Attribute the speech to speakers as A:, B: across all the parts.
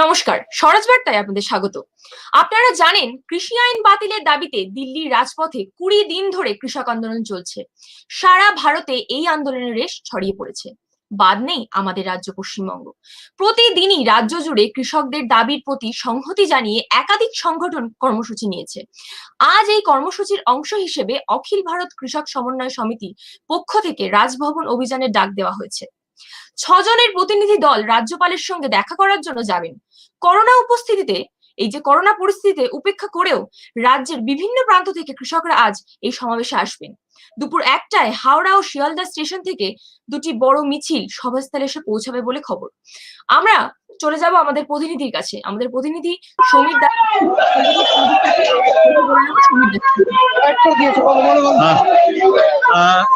A: নমস্কার, স্বরাজ বার্তায় আপনাদের স্বাগত। আপনারা জানেন, কৃষি আইন বাতিলের দাবিতে দিল্লির রাজপথে কুড়ি দিন ধরে কৃষক আন্দোলন চলছে। সারা ভারতে এই আন্দোলনের রেশ ছড়িয়ে পড়েছে। বাদ নেই আমাদের রাজ্য পশ্চিমবঙ্গ। প্রতিদিনই রাজ্য জুড়ে কৃষকদের দাবির প্রতি সংহতি জানিয়ে একাধিক সংগঠন কর্মসূচি নিয়েছে। আজ এই কর্মসূচির অংশ হিসেবে অখিল ভারত কৃষক সমন্বয় সমিতি পক্ষ থেকে রাজভবন অভিযানের ডাক দেওয়া হয়েছে। ছজনের প্রতিনিধি দল রাজ্যপালের সঙ্গে দেখা করার জন্য যাবেন। করোনা উপস্থিতিতে, এই যে করোনা পরিস্থিতিতে উপেক্ষা করেও রাজ্যের বিভিন্ন প্রান্ত থেকে কৃষকরা আজ এই সমাবেশে আসবেন। দুপুর একটায় হাওড়া ও শিয়ালদা স্টেশন থেকে দুটি বড় মিছিল সভাস্থলে এসে পৌঁছাবে বলে খবর। আমরা চলে যাব আমাদের প্রতিনিধির কাছে। আমাদের প্রতিনিধি সমীর দা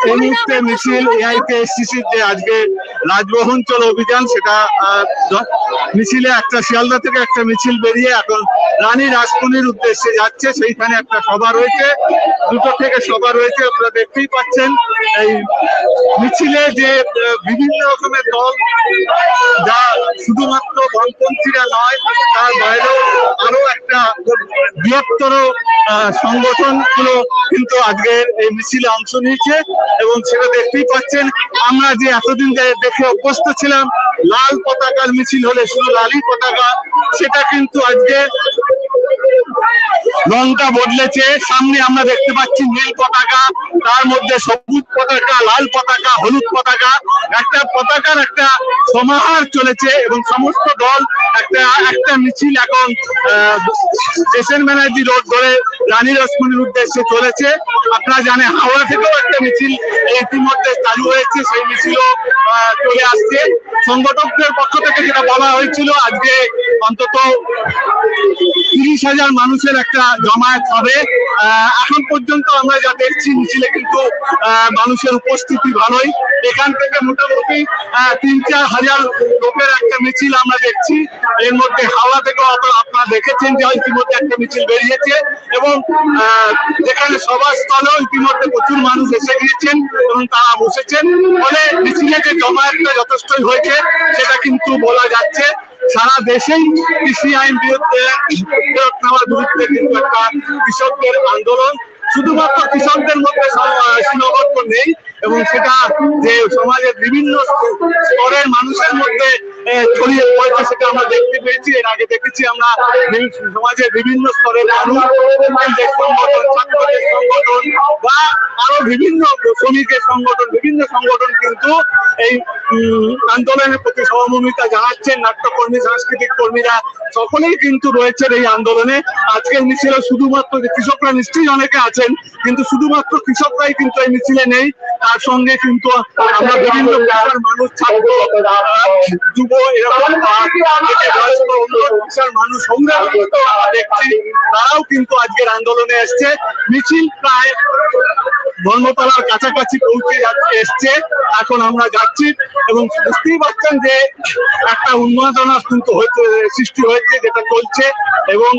B: মুহূর্তে মিছিল যে আজকে রাজভবন চলো অভিযান, সেটা মিছিলে একটা শিয়ালদা থেকে একটা মিছিল বেরিয়ে এখন রানী রাজপুনির উদ্দেশ্যে যাচ্ছে। সেইখানে একটা সভা রয়েছে, দুটো থেকে সভা রয়েছে। আপনারা দেখতেই পাচ্ছেন এই মিছিলে যে বিভিন্ন রকমের দল যা শুধুমাত্র বামপন্থীরা নয় তার বাইরেও আরও একটা বৃহত্তর আহ, সংগঠনগুলো কিন্তু আজকের এই মিছিলে অংশ নিয়েছে এবং সেটা দেখতেই পাচ্ছেন আমরা যে এতদিন দেখে অভ্যস্ত ছিলাম লাল পতাকার মিছিল হলে শুধু লালই পতাকা সেটা কিন্তু আজকে রংটা বদলেছে, সামনে আমরা দেখতে পাচ্ছি নীল পতাকা, তার মধ্যে সবুজ পতাকা, লাল পতাকা, হলুদ পতাকা, একটা পতাকার একটা সমাহার চলেছে এবং সমস্ত দল একটা একটা মিছিল এখন স্টেশন ব্যানার্জি রোড ধরে রানী রসমনির উদ্দেশ্যে চলেছে। আপনারা জানেন, হাওড়া থেকেও একটা মিছিল ইতিমধ্যে চালু হয়েছে, সেই মিছিলও চলে আসছে। সংগঠকদের পক্ষ থেকে যেটা বলা হয়েছিল, আজকে অন্তত তিরিশ হাজার মানুষের একটা জমায়েত হবে। এখন পর্যন্ত আমরা যা দেখছি, মিছিলে কিন্তু মানুষের উপস্থিতি ভালোই। এখান থেকে মোটামুটি তিন চার হাজার লোকের একটা মিছিল আমরা দেখছি। এর মধ্যে হাওড়া থেকে আপনারা দেখেছেন যে ইতিমধ্যে একটা মিছিল বেরিয়েছে এবং যেখানে সভাস্থলেও ইতিমধ্যে প্রচুর মানুষ এসে গিয়েছেন এবং তারা বসেছেন। ফলে মিছিলে যে জমায়েতটা যথেষ্টই হয়েছে, সেটা কিন্তু বলা যাচ্ছে। সারা দেশেই কৃষি আইন বিরুদ্ধে ফেরত নেওয়ার বিরুদ্ধে কিন্তু একটা কৃষকদের আন্দোলন। শুধুমাত্র কৃষকদের মধ্যে সীমাবদ্ধ নেই এবং সেটা যে সমাজের বিভিন্ন স্তরের মানুষের মধ্যে ছড়িয়ে পড়েছে সেটা আমরা দেখতে পেয়েছি। এর আগে দেখেছি আমরা সমাজের বিভিন্ন মানুষ সংগঠন, ছাত্রদের সংগঠন বা আরও বিভিন্ন শ্রমিকের সংগঠন, বিভিন্ন সংগঠন কিন্তু এই আন্দোলনের প্রতি সহমর্মিতা জানাচ্ছেন। নাট্যকর্মী, সাংস্কৃতিক কর্মীরা সকলেই কিন্তু রয়েছেন এই আন্দোলনে। আজকের মিছিলে শুধুমাত্র কৃষকরা নিশ্চয়ই অনেকে আছেন, কিন্তু শুধুমাত্র কৃষকরাই কিন্তু এই মিছিলে নেই। তার সঙ্গে কিন্তু আমরা বিভিন্ন পেশার মানুষ ছাত্র যুব এরকম পেশার মানুষ সংগ্রামী কিন্তু আমরা দেখছি তারাও কিন্তু আজকের আন্দোলনে এসছে। মিছিল প্রায় ধর্মতলার কাছাকাছি পৌঁছে যাচ্ছে এসছে। এখন আমরা যাচ্ছি এবং বুঝতেই পারছেন যে একটা উন্মাদনা কিন্তু হয়েছে সৃষ্টি হয়েছে যেটা চলছে এবং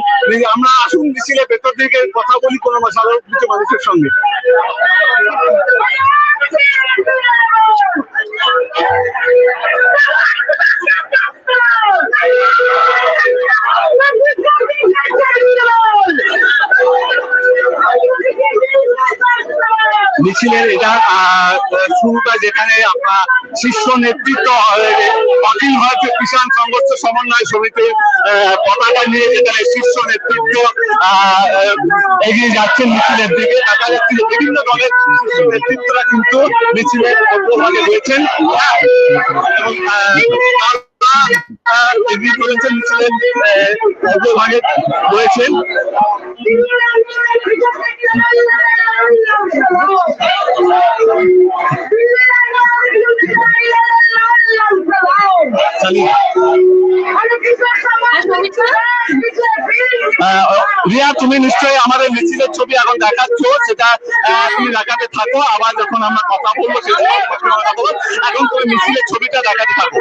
B: আমরা আসুন মিছিলে ভেতর থেকে কথা বলি কোনো সাধারণ কিছু মানুষের সঙ্গে। মিছিলের এটা শুরুটা যেখানে আপনার শীর্ষ নেতৃত্ব অখিল ভারতীয় কিষাণ সংঘর্ষ সমন্বয় সমিতির পতাকা নিয়ে যেখানে শীর্ষ নেতৃত্ব এগিয়ে যাচ্ছেন মিছিলের দিকে। দেখা যাচ্ছে যে বিভিন্ন দলের শীর্ষ নেতৃত্বরা কিন্তু মিছিলের অগ্রভাগে রয়েছেন। এবং আহ, এগিয়ে চলেছেন মিছিলের আহ, রয়েছেন। চালিয়ে রিয়া, তুমি নিশ্চয়ই আমাদের মিছিলের ছবি এখন দেখাচ্ছ, সেটা তুমি দেখাতে থাকো, আবার যখন আমরা কথা বলব বলব। এখন তুমি মিছিলের ছবিটা দেখাতে থাকো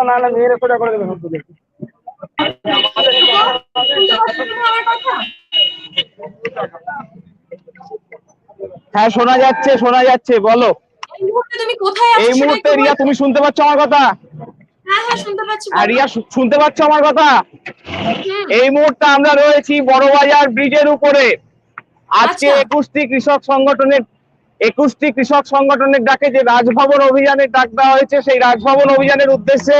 C: না না মেয়ের
A: কথা
D: হ্যাঁ শোনা যাচ্ছে শোনা যাচ্ছে বলো।
A: এই মুহূর্তে তুমি কোথায়
D: এই মুহূর্তে রিয়া তুমি শুনতে পাচ্ছ আমার কথা?
A: হ্যাঁ হ্যাঁ শুনতে পাচ্ছি।
D: রিয়া শুনতে পাচ্ছ আমার কথা? এই মুহূর্তে আমরা রয়েছি বড়বাজার ব্রিজের উপরে। আজকে
A: আচ্ছা।
D: একুশটি কৃষক সংগঠনের একুশটি কৃষক সংগঠনের ডাকে যে রাজভবন অভিযানের ডাক দেওয়া হয়েছে সেই রাজভবন অভিযানের উদ্দেশ্যে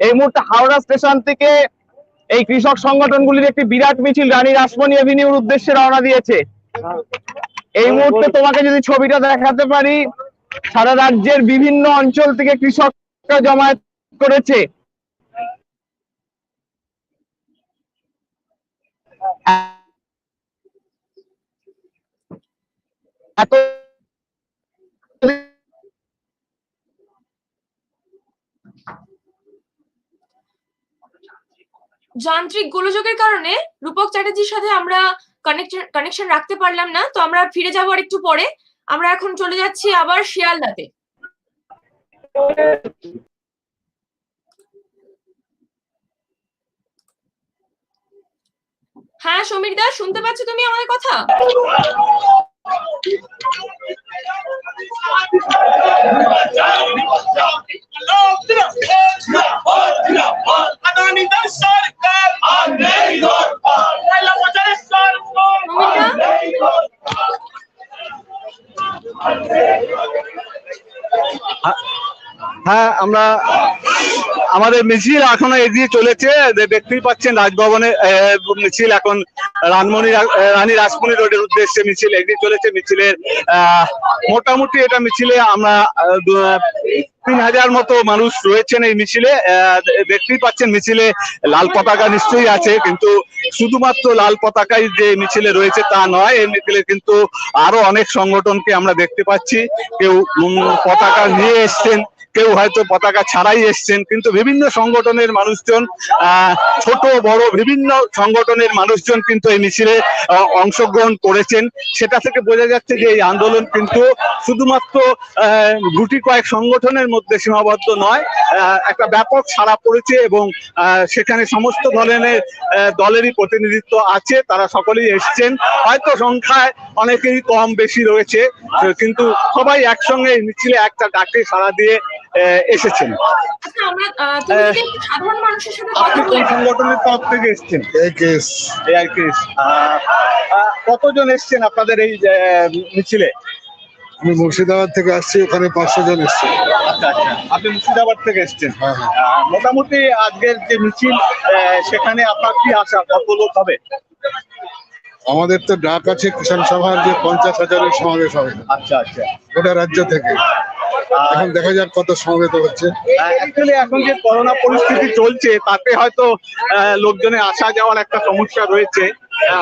D: এই মুহূর্তে হাওড়া স্টেশন থেকে এই কৃষক সংগঠনগুলির একটি বিরাট মিছিল রানী রাসমণি এভিনিউর উদ্দেশ্যে রওনা দিয়েছে। এই মুহূর্তে তোমাকে যদি ছবিটা দেখাতে পারি সারা রাজ্যের বিভিন্ন অঞ্চল থেকে কৃষকরা জমায়েত করেছে। এত
A: যান্ত্রিক গোলযোগের কারণে রূপক চ্যাটার্জির সাথে আমরা কানেকশন কানেকশন রাখতে পারলাম না। তো আমরা ফিরে যাব আর একটু পরে। আমরা এখন চলে যাচ্ছি আবার শিয়ালদাতে। হ্যাঁ সমীর দা, শুনতে পাচ্ছ তুমি আমাদের কথা?
B: হ্যাঁ আমরা আমাদের মিছিল এখনও এগিয়ে চলেছে। দেখতেই পাচ্ছেন রাজভবনে মিছিল এখন রানমণি রানী রাসমণি রোডের উদ্দেশ্যে মিছিল এগিয়ে চলেছে। মিছিলের মোটামুটি এটা মিছিলে আমরা তিন হাজার মতো মানুষ রয়েছেন এই মিছিলে। দেখতেই পাচ্ছেন মিছিলে লাল পতাকা নিশ্চয়ই আছে, কিন্তু শুধুমাত্র লাল পতাকাই যে মিছিলে রয়েছে তা নয়, এই মিছিলে কিন্তু আরও অনেক সংগঠনকে আমরা দেখতে পাচ্ছি। কেউ পতাকা নিয়ে এসছেন কেউ হয়তো পতাকা ছাড়াই এসছেন, কিন্তু বিভিন্ন সংগঠনের মানুষজন ছোট, বড় বিভিন্ন সংগঠনের মানুষজন কিন্তু এই মিছিলে অংশগ্রহণ করেছেন। সেটা থেকে বোঝা যাচ্ছে যে এই আন্দোলন কিন্তু শুধুমাত্র গুটি কয়েক সংগঠনের মধ্যে সীমাবদ্ধ নয় একটা ব্যাপক সাড়া পড়েছে এবং সেখানে সমস্ত ধরনের দলেরই প্রতিনিধিত্ব আছে, তারা সকলেই এসছেন। হয়তো সংখ্যায় অনেকেই কম বেশি রয়েছে, কিন্তু সবাই একসঙ্গে মিছিলে একটা ডাকে সাড়া দিয়ে এসেছেন।
A: আচ্ছা
B: আপনি কোন
A: বলে
B: সংগঠনের তরফ থেকে এসছেন? কতজন এসছেন আপনাদের এই মিছিলে?
E: আমি মুর্শিদাবাদ থেকে আসছি ওখানে পাঁচশো জন এসছে।
B: আচ্ছা আচ্ছা। আপনি মুর্শিদাবাদ থেকে এসছেন।
E: হ্যাঁ হ্যাঁ।
B: মোটামুটি আজকের যে মিছিল আহ, সেখানে আপনার কি আশা কত লোক হবে?
E: আমাদের তো ডাক আছে কিষাণ সভার যে পঞ্চাশ হাজারের সমাবেশ হবে।
B: আচ্ছা আচ্ছা।
E: গোটা রাজ্য থেকে। এখন দেখা যাক কত সমাবেত হচ্ছে।
B: অ্যাকচুয়ালি এখন যে করোনা পরিস্থিতি চলছে, তাতে হয়তো লোকজনের আসা যাওয়ার একটা সমস্যা রয়েছে।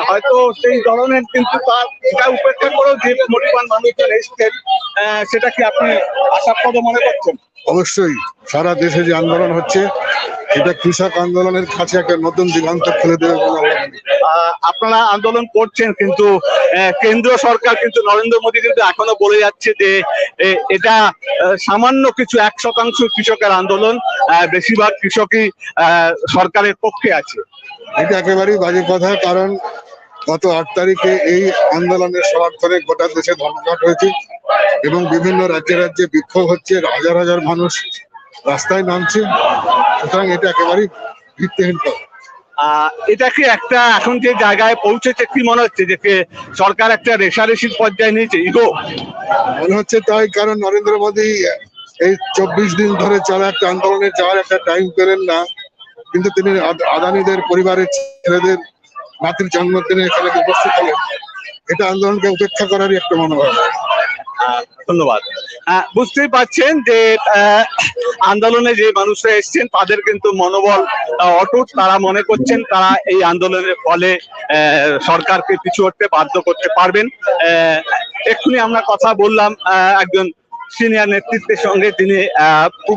B: হয়তো সেই ধরনের কিন্তু তার এটা উপেক্ষা করেও যে পরিমাণ মানুষজন এসছেন সেটা কি আপনি আশাপ্রদ মনে করছেন?
E: অবশ্যই সারা দেশে যে আন্দোলন হচ্ছে এটা কৃষক আন্দোলনের কাছে একটা নতুন দিগন্ত খুলে দেবে
B: আপনারা আন্দোলন করছেন কিন্তু কেন্দ্র সরকার কিন্তু নরেন্দ্র মোদী কিন্তু এখনও বলে যাচ্ছে যে এটা সামান্য কিছু এক শতাংশ কৃষকের আন্দোলন আহ, বেশিরভাগ কৃষকই আহ, সরকারের পক্ষে আছে।
E: এটা একেবারেই বাজে কথা কারণ গত আট তারিখে এই আন্দোলনের সমর্থনে গোটা দেশে ধর্মঘট হয়েছে এবং বিভিন্ন রাজ্যে রাজ্যে বিক্ষোভ হচ্ছে হাজার হাজার মানুষ রাস্তায় নামছে। সুতরাং এটা একেবারেই ভিত্তিহীন কথা
B: আহ, এটা কি একটা এখন যে জায়গায় পৌঁছেছে কি মনে হচ্ছে যে সরকার একটা রেশারেশির পর্যায়ে নিয়েছে? ইগো।
E: মনে হচ্ছে তাই কারণ নরেন্দ্র মোদী এই চব্বিশ দিন ধরে চলা একটা আন্দোলনে যাওয়ার একটা টাইম পেলেন না কিন্তু তিনি আদ- আদানিদের পরিবারের ছেলেদের নাতির জন্মদিনে এখানে উপস্থিত হলেন এটা আন্দোলনকে উপেক্ষা করারই একটা মনোভাব।
B: ধন্যবাদ। বুঝতেই পারছেন যে আন্দোলনে যে মানুষরা এসছেন, তাদের কিন্তু মনোবল অটুট। তারা মনে করছেন তারা এই আন্দোলনের ফলে সরকারকে পিছু হতে বাধ্য করতে পারবেন। এক্ষুনি আমরা কথা বললাম একজন সিনিয়র নেতৃত্বের সঙ্গে তিনি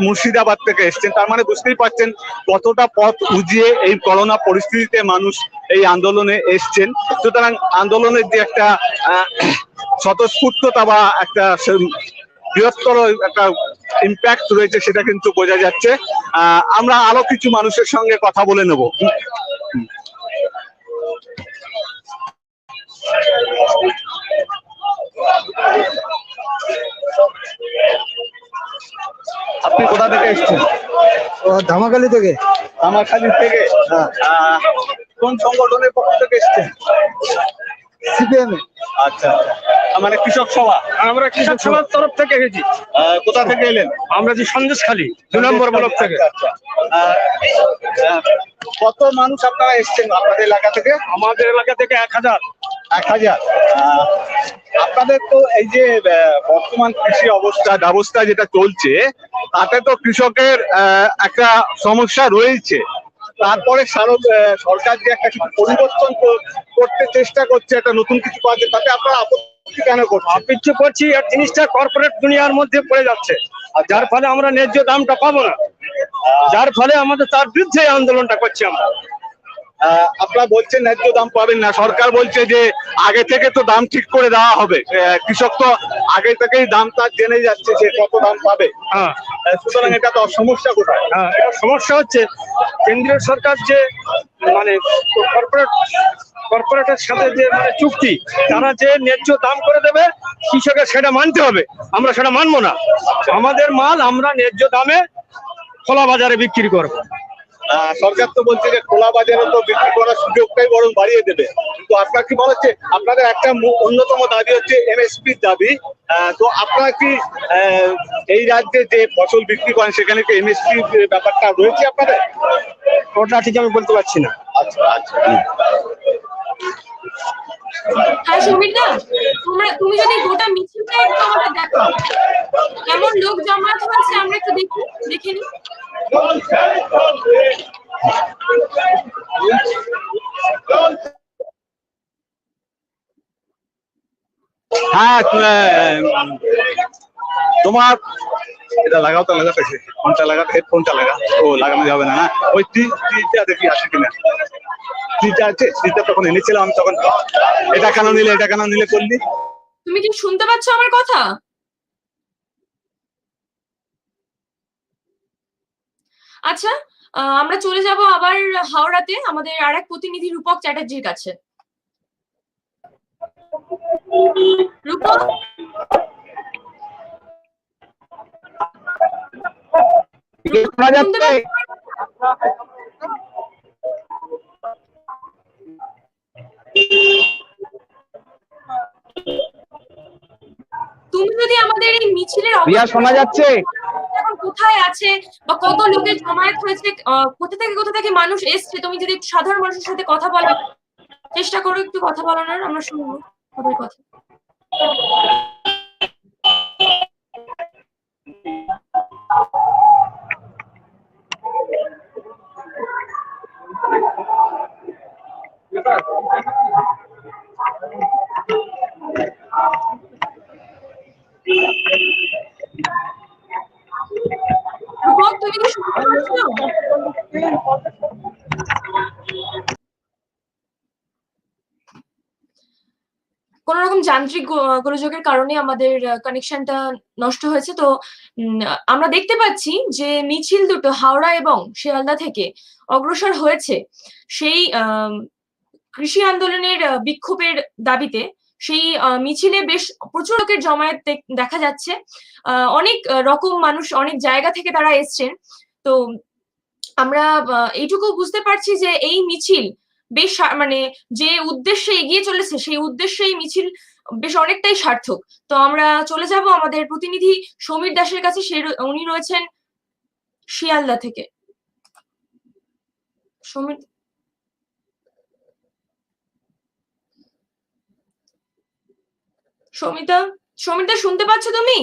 B: মুর্শিদাবাদ থেকে এসছেন। তার মানে বুঝতেই পারছেন কতটা পথ উজিয়ে এই করোনা পরিস্থিতিতে মানুষ এই আন্দোলনে এসছেন। সুতরাং আন্দোলনের যে একটা স্বতঃস্ফূর্ততা বা একটা বৃহত্তর একটা ইম্প্যাক্ট রয়েছে, সেটা কিন্তু বোঝা যাচ্ছে। আমরা আরও কিছু মানুষের সঙ্গে কথা বলে নেব। থেকে এসেছেন
C: ধামাকালি থেকে?
B: আমাখালি থেকে। আহ, কোন সংগঠনের পক্ষ থেকে এসেছেন
C: সিপিএম
B: আচ্ছা আচ্ছা। মানে কৃষক সভা।
C: আমরা কৃষক সভার তরফ থেকে এসেছি।
B: আহ, কোথা থেকে এলেন?
C: আমরা যে সন্দেশখালী দু নম্বর ব্লক থেকে।
B: আচ্ছা, আচ্ছা। কত মানুষ আপনারা এসেছেন আপনাদের এলাকা থেকে?
C: আমাদের এলাকা থেকে এক হাজার।
B: এক হাজার। আপনাদের তো এই যে বর্তমান কৃষি অবস্থা ব্যবস্থা যেটা চলছে তাতে তো কৃষকের একটা সমস্যা রয়েছে। তারপরে সরকার যে একটা কিছু পরিবর্তন করতে চেষ্টা করছে একটা নতুন কিছু পাচ্ছে তাতে আপনারা আপত্তি কেন করছেন?
C: পিছু করছি আর জিনিসটা কর্পোরেট দুনিয়ার মধ্যে পড়ে যাচ্ছে। আর যার ফলে আমরা ন্যায্য দামটা পাবো না। যার ফলে আমাদের তার বিরুদ্ধে আন্দোলনটা করছি আমরা।
B: আপনারা বলছেন ন্যায্য দাম পাবেন না। সরকার বলছে যে আগে থেকে তো দাম ঠিক করে দেওয়া হবে। কৃষক তো আগে থেকেই দাম তার জেনে যাচ্ছে যে কত দাম পাবে।
C: হ্যাঁ।
B: সুতরাং এটা তো সমস্যা কোথায়?
C: হ্যাঁ এটা সমস্যা হচ্ছে কেন্দ্রীয় সরকার যে মানে কর্পোরেট কর্পোরেটের সাথে যে মানে চুক্তি তারা যে ন্যায্য দাম করে দেবে কৃষকের সেটা মানতে হবে। আমরা সেটা মানবো না। আমাদের মাল আমরা ন্যায্য দামে খোলা বাজারে বিক্রি করব।
B: সরকার তো বলছে যে খোলা বাজারে তো বিক্রি করার সুযোগটাই বরং বাড়িয়ে দেবে। কিন্তু আপনার কি মনে হচ্ছে আপনাদের একটা অন্যতম দাবি হচ্ছে এমএসপি দাবি। তো আপনারা কি এই রাজ্যে যে ফসল বিক্রি করেন সেখানে কি এমএসপি ব্যাপারটা রয়েছে আপনাদের?
C: ওটা ঠিক আমি বলতে পারছি না।
B: আচ্ছা আচ্ছা।
A: হ্যাঁ সুমিতা তোমরা তুমি যদি গোটা মিছিলটা একটু আমাদের দেখো। কেমন লোক জমায়েত হয়েছে আমরা একটু দেখি দেখে নিই।
B: হ্যাঁ তোমার এটা লাগাও তো, লাগাতে ফোনটা লাগাতে, হেডফোনটা লাগা ও, লাগানো যাবে না না? ওই টিটা দেখি, আসে কিনা। টিটা আছে, টিটা তখন এনেছিলাম, তখন এটা কেন নিলে, এটা কেন নিলে করলি
A: তুমি কি শুনতে পাচ্ছ আমার কথা? আচ্ছা আমরা চলে যাব আবার হাওড়াতে, আমাদের আর এক প্রতিনিধি রূপক চ্যাটার্জির কাছে। পাচ্ছ? তুমি যদি আমাদের এই মিছিলের
D: রিয়া শোনা যাচ্ছে।
A: এখন কোথায় আছে বা কত লোকের জমায়েত হয়েছে কোথা থেকে কোথা থেকে মানুষ এসছে তুমি যদি সাধারণ মানুষের সাথে কথা বলার চেষ্টা করো একটু কথা বলানোর আমরা শুনব। তাদের কথা রূপক, যান্ত্রিক গোলযোগের কারণে আমাদের কানেকশনটা নষ্ট হয়েছে। তো আমরা দেখতে পাচ্ছি যে মিছিল দুটো হাওড়া এবং শিয়ালদা থেকে অগ্রসর হয়েছে। সেই কৃষি আন্দোলনের বিক্ষোভের দাবিতে সেই মিছিলে বেশ প্রচুর লোকের জমায়েত দেখা যাচ্ছে। অনেক রকম মানুষ, অনেক জায়গা থেকে তারা এসছেন। তো, আমরা এইটুকু বুঝতে পারছি যে এই মিছিল বেশ মানে যে উদ্দেশ্যে এগিয়ে চলেছে, সেই উদ্দেশ্যে এই মিছিল বেশ অনেকটাই সার্থক। তো আমরা চলে যাব আমাদের প্রতিনিধি সমীর দাসের কাছে। সে উনি রয়েছেন শিয়ালদা থেকে। সমীর সমিতা সমিতা শুনতে পাচ্ছ তুমি?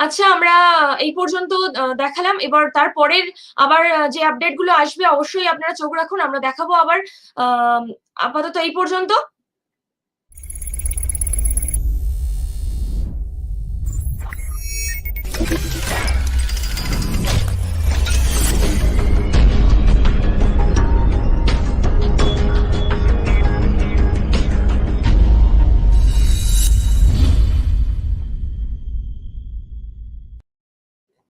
A: আচ্ছা আমরা এই পর্যন্ত দেখালাম। এবার তারপরের আবার যে আপডেটগুলো আসবে, অবশ্যই আপনারা চোখ রাখুন। আমরা দেখাবো আবার আপাতত এই পর্যন্ত।